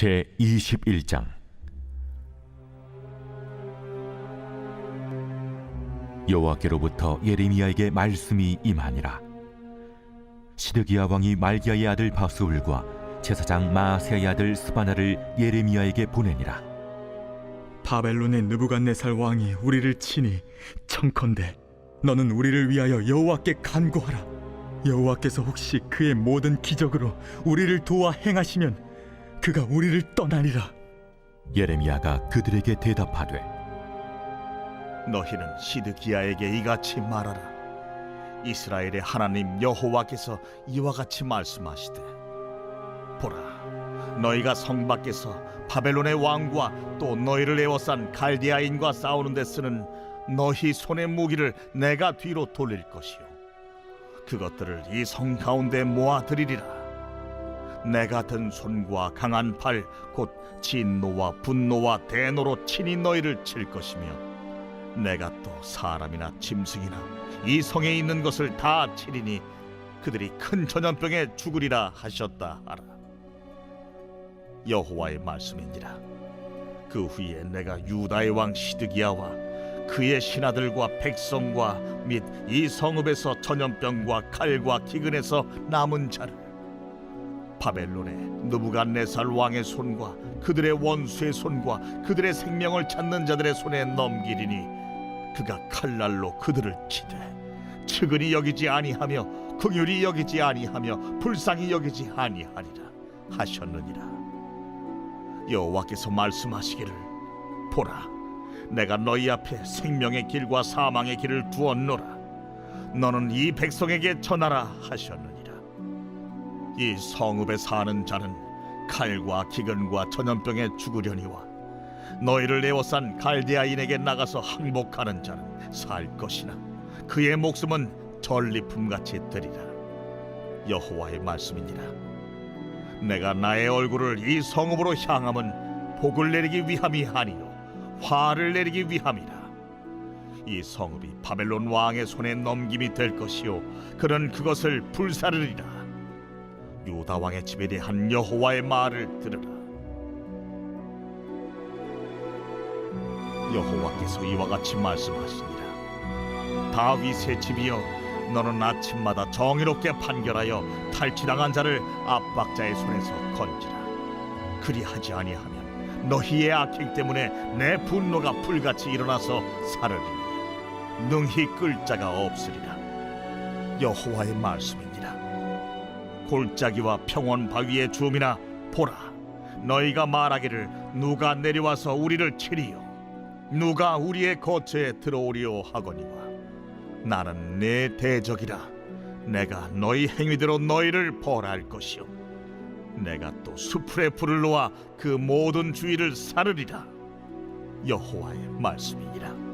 제 21장. 여호와께로부터 예레미야에게 말씀이 임하니라. 시드기야 왕이 말기야의 아들 바스울과 제사장 마아세야의 아들 스바나를 예레미야에게 보내니라. 바벨론의 느부갓네살 왕이 우리를 치니 청컨대 너는 우리를 위하여 여호와께 간구하라. 여호와께서 혹시 그의 모든 기적으로 우리를 도와 행하시면 그가 우리를 떠나리라. 예레미야가 그들에게 대답하되 너희는 시드기야에게 이같이 말하라. 이스라엘의 하나님 여호와께서 이와 같이 말씀하시되 보라 너희가 성 밖에서 바벨론의 왕과 또 너희를 에워싼 갈디아인과 싸우는 데 쓰는 너희 손의 무기를 내가 뒤로 돌릴 것이요. 그것들을 이 성 가운데 모아들이리라 내가 든 손과 강한 팔 곧 진노와 분노와 대노로 친히 너희를 칠 것이며 내가 또 사람이나 짐승이나 이 성에 있는 것을 다 치리니 그들이 큰 전염병에 죽으리라 하셨다 하라. 여호와의 말씀이니라. 그 후에 내가 유다의 왕 시드기야와 그의 신하들과 백성과 및 이 성읍에서 전염병과 칼과 기근에서 남은 자를 바벨론의 느부갓네살 왕의 손과 그들의 원수의 손과 그들의 생명을 찾는 자들의 손에 넘기리니 그가 칼날로 그들을 치되 측은히 여기지 아니하며 긍휼히 여기지 아니하며 불쌍히 여기지 아니하리라 하셨느니라. 여호와께서 말씀하시기를 보라 내가 너희 앞에 생명의 길과 사망의 길을 두었노라. 너는 이 백성에게 전하라 하셨느니라 이 성읍에 사는 자는 칼과 기근과 전염병에 죽으려니와 너희를 에워싼 갈대아인에게 나가서 항복하는 자는 살 것이나 그의 목숨은 전리품 같이 되리라. 여호와의 말씀이니라. 내가 나의 얼굴을 이 성읍으로 향함은 복을 내리기 위함이 아니요 화를 내리기 위함이라. 이 성읍이 바벨론 왕의 손에 넘김이 될 것이요 그는 그것을 불사르리라 유다 왕의 집에 대한 여호와의 말을 들으라. 여호와께서 이와 같이 말씀하시니라. 다윗의 집이여 너는 아침마다 정의롭게 판결하여 탈취당한 자를 압박자의 손에서 건지라. 그리하지 아니하면 너희의 악행 때문에 내 분노가 불같이 일어나서 사르리니 능히 끌 자가 없으리라. 여호와의 말씀이니라 골짜기와 평원 바위의 주음이나 보라 너희가 말하기를 누가 내려와서 우리를 치리요? 누가 우리의 거처에 들어오리요 하거니와? 나는 내 대적이라. 내가 너희 행위대로 너희를 벌할 것이요. 내가 또 수풀에 불을 놓아 그 모든 주위를 사르리라. 여호와의 말씀이니라